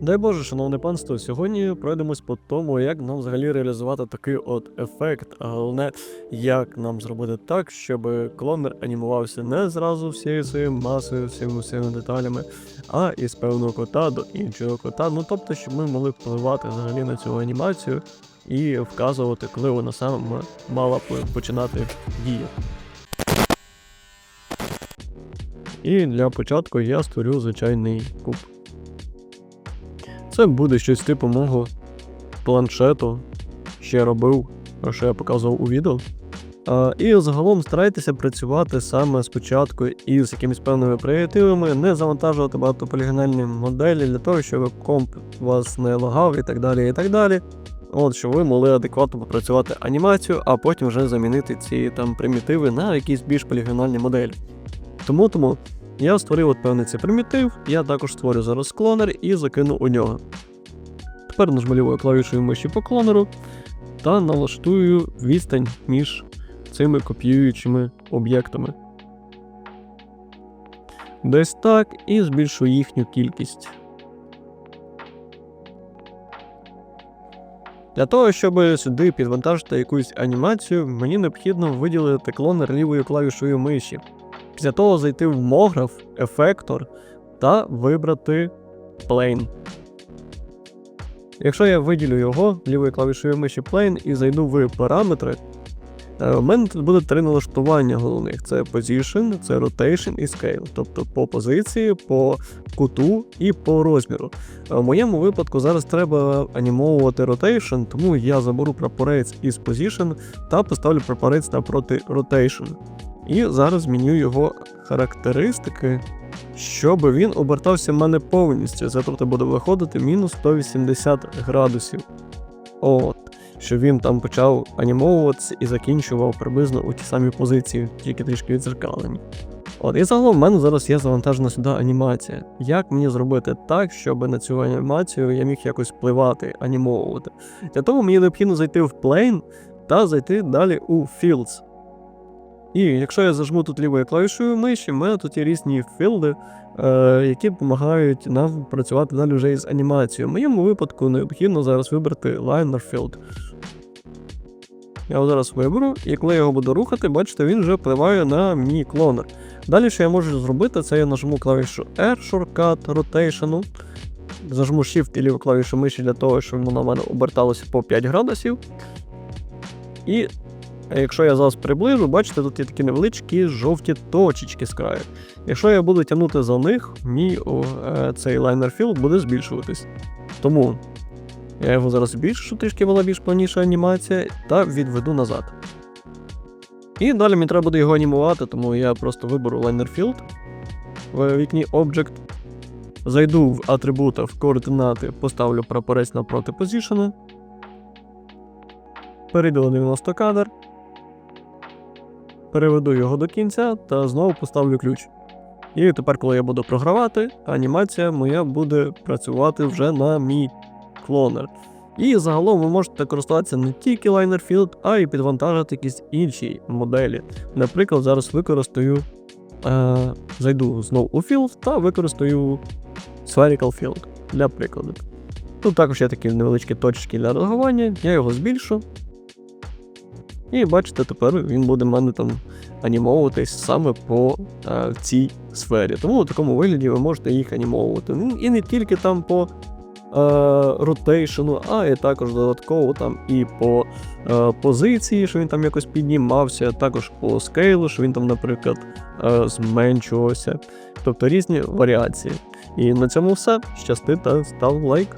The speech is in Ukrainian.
Дай Боже, шановне панство, сьогодні пройдемось по тому, як нам взагалі реалізувати такий от ефект, а головне, як нам зробити так, щоб клонер анімувався не зразу всією своєю масою, всіми всіми деталями, а із певного кота до іншого кота. Ну тобто, щоб ми могли впливати взагалі на цю анімацію і вказувати, коли вона саме мала б починати діяти. І для початку я створю звичайний куб. Це буде щось типу мого планшету, я робив, що я показував у відео. А, і загалом старайтеся працювати саме спочатку із якимись певними примітивами, не завантажувати багатополігональні моделі для того, щоб комп вас не лагав і так далі. і так далі. От, щоб ви могли адекватно попрацювати анімацію, а потім вже замінити ці там примітиви на якісь більш полігональні моделі. Тому тому я створив от певний цей примітив, я також створю зараз клонер і закину у нього. Тепер нажму клавішою миші по клонеру та налаштую відстань між цими копіюючими об'єктами. Десь так, і збільшую їхню кількість. Для того, щоб сюди підвантажити якусь анімацію, мені необхідно виділити клонер лівою клавішою миші. Після того зайти в Мограф, ефектор та вибрати Plane. Якщо я виділю його лівою клавішою миші Plane і зайду в параметри, е, у мене тут буде три налаштування головних: це Position, це Rotation і Scale. Тобто по позиції, по куту і по розміру. Е, В моєму випадку зараз треба анімовувати Rotation, тому я заберу прапорець із Position та поставлю прапорець напроти Rotation. І зараз зміню його характеристики, щоб він обертався в мене повністю. Це тобто буде виходити мінус 180 градусів. От. Щоб він там почав анімовуватися і закінчував приблизно у ті самі позиції, тільки трішки відзеркалені. От, і загалом в мене зараз є завантажена сюди анімація. Як мені зробити так, щоб на цю анімацію я міг якось впливати, анімовувати? Для того мені необхідно зайти в Plane та зайти далі у Fields. І якщо я зажму тут лівою клавішою миші, в мене тут є різні філди, е, які допомагають нам працювати далі вже із анімацією. В моєму випадку необхідно зараз вибрати Liner Field. Я зараз виберу, і коли я його буду рухати, бачите, він вже впливає на мій клонер. Далі, що я можу зробити, це я нажму клавішу R, Shortcut, Rotation, зажму Shift і ліву клавішу миші для того, щоб воно в мене оберталося по 5 градусів. І якщо я зараз приближу, бачите, тут є такі невеличкі жовті точечки з краю. Якщо я буду тягнути за них, мій о, е, цей лайнер філд буде збільшуватись. Тому я його зараз збільшу, щоб трішки була більш плавніша анімація, та відведу назад. І далі мені треба буде його анімувати, тому я просто виберу liner field в вікні Object. Зайду в атрибута в координати, поставлю прапорець напроти позішена. Перейду на 90 кадр. Переведу його до кінця та знову поставлю ключ. І тепер, коли я буду програвати, анімація моя буде працювати вже на мій клонер. І загалом ви можете користуватися не тільки Liner Field, а й підвантажити якісь інші моделі. Наприклад, зараз використаю, е, зайду знову у Field та використаю Spherical Field для прикладу. Тут також є такі невеличкі точки для реагування, я його збільшу. І бачите, тепер він буде мене там анімовуватись саме по е, цій сфері. Тому в такому вигляді ви можете їх анімовувати. Ну, І не тільки там по ротейшену, а і також додатково там і по е, позиції, що він там якось піднімався, також по скейлу, що він там, наприклад, е, зменшувався. Тобто різні варіації. І на цьому все. Щасти та став лайк.